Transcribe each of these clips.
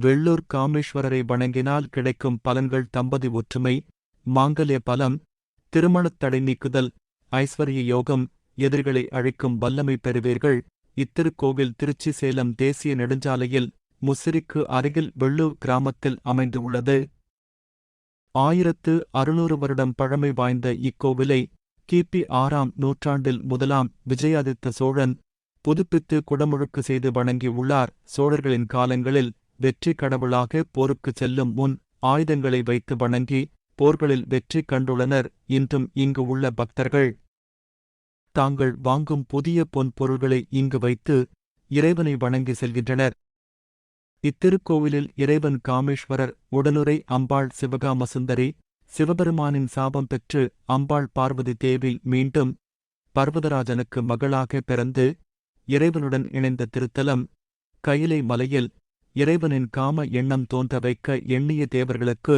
வெள்ளூர் காமேஸ்வரரை வணங்கினால் கிடைக்கும் பலன்கள் தம்பதி ஒற்றுமை மாங்கல்ய பலம் திருமணத் தடை நீக்குதல் ஐஸ்வர்ய யோகம் எதிரிகளை அழைக்கும் வல்லமை பெறுவீர்கள். இத்திருக்கோவில் திருச்சி சேலம் தேசிய நெடுஞ்சாலையில் முசிறிக்கு அருகில் வெள்ளூர் கிராமத்தில் அமைந்துள்ளது. ஆயிரத்து அறுநூறு வருடம் பழமை வாய்ந்த இக்கோவிலை கிபி ஆறாம் நூற்றாண்டில் முதலாம் விஜயாதித்த சோழன் புதுப்பித்து குடமுழுக்கு செய்து வணங்கியுள்ளார். சோழர்களின் காலங்களில் வெற்றி கடவுளாக போருக்குச் செல்லும் முன் ஆயுதங்களை வைத்து வணங்கி போர்களில் வெற்றி கண்டுள்ளனர். இன்றும் இங்கு உள்ள பக்தர்கள் தாங்கள் வாங்கும் புதிய பொன் பொருள்களை இங்கு வைத்து இறைவனை வணங்கி செல்கின்றனர். இத்திருக்கோவிலில் இறைவன் காமேஸ்வரர் உடனுரை அம்பாள் சிவகாமசுந்தரி சிவபெருமானின் சாபம் பெற்று அம்பாள் பார்வதி தேவி மீண்டும் பர்வதராஜனுக்கு மகளாக பிறந்து இறைவனுடன் இணைந்த திருத்தலம் கயிலை மலையில் இறைவனின் காம எண்ணம் தோன்ற வைக்க எண்ணிய தேவர்களுக்கு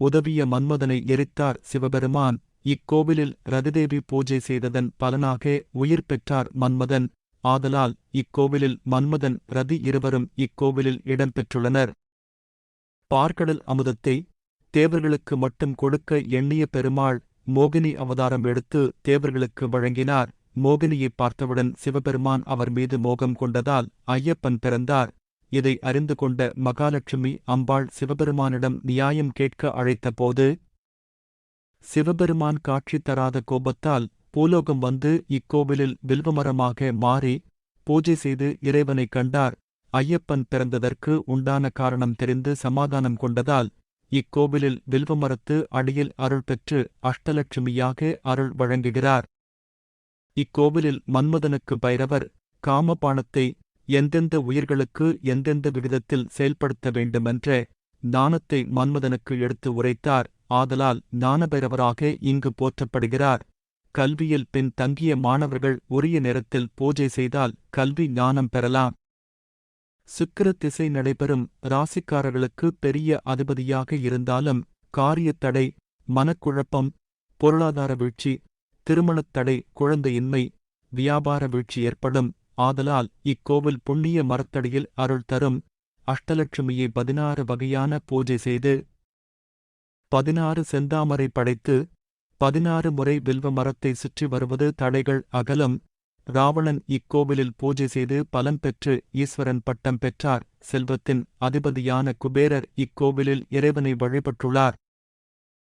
உதவிய மன்மதனை எரித்தார் சிவபெருமான். இக்கோவிலில் ரதிதேவி பூஜை செய்ததன் பலனாக உயிர் பெற்றார் மன்மதன். ஆதலால் இக்கோவிலில் மன்மதன் ரதி இருவரும் இக்கோவிலில் இடம்பெற்றுள்ளனர் பார்க்கடல் அமுதத்தை தேவர்களுக்கு மட்டும் கொடுக்க எண்ணிய பெருமாள் மோகினி அவதாரம் எடுத்து தேவர்களுக்கு வழங்கினார். மோகினியைப் பார்த்தவுடன் சிவபெருமான் அவர் மீது மோகம் கொண்டதால் ஐயப்பன் பிறந்தார். இதை அறிந்து கொண்ட மகாலட்சுமி அம்பாள் சிவபெருமானிடம் நியாயம் கேட்க அழைத்தபோது சிவபெருமான் காட்சி தராத கோபத்தால் பூலோகம் வந்து இக்கோவிலில் வில்வமரமாக மாறி பூஜை செய்து இறைவனைக் கண்டார். ஐயப்பன் பிறந்ததற்கு உண்டான காரணம் தெரிந்து சமாதானம் கொண்டதால் இக்கோவிலில் வில்வமரத்து அடியில் அருள் பெற்று அஷ்டலட்சுமியாக அருள் வழங்குகிறார். இக்கோவிலில் மன்மதனுக்கு பைரவர் காமபாணத்தை எந்தெந்த உயிர்களுக்கு எந்தெந்த விகிதத்தில் செயல்படுத்த வேண்டுமென்ற ஞானத்தை மன்மதனுக்கு எடுத்து உரைத்தார். ஆதலால் ஞானபைரவராக இங்கு போற்றப்படுகிறார். கல்வியில் பின் தங்கிய மாணவர்கள் உரிய நேரத்தில் பூஜை செய்தால் கல்வி ஞானம் பெறலாம். சுக்கிர திசை நடைபெறும். ராசிக்காரர்களுக்கு பெரிய அதிபதியாக இருந்தாலும் காரியத்தடை மனக்குழப்பம் பொருளாதார வீழ்ச்சி திருமணத் தடை குழந்தையின்மை வியாபார வீழ்ச்சி ஏற்படும். ஆதலால் இக்கோவில் புண்ணிய மரத்தடியில் அருள் தரும் அஷ்டலட்சுமியை பதினாறு வகையான பூஜை செய்து பதினாறு செந்தாமரை படைத்து பதினாறு முறை வில்வ மரத்தை சுற்றி வருவது தடைகள் அகலும். ராவணன் இக்கோவிலில் பூஜை செய்து பலன் பெற்று ஈஸ்வரன் பட்டம் பெற்றார். செல்வத்தின் அதிபதியான குபேரர் இக்கோவிலில் இறைவனை வழிபட்டுள்ளார்.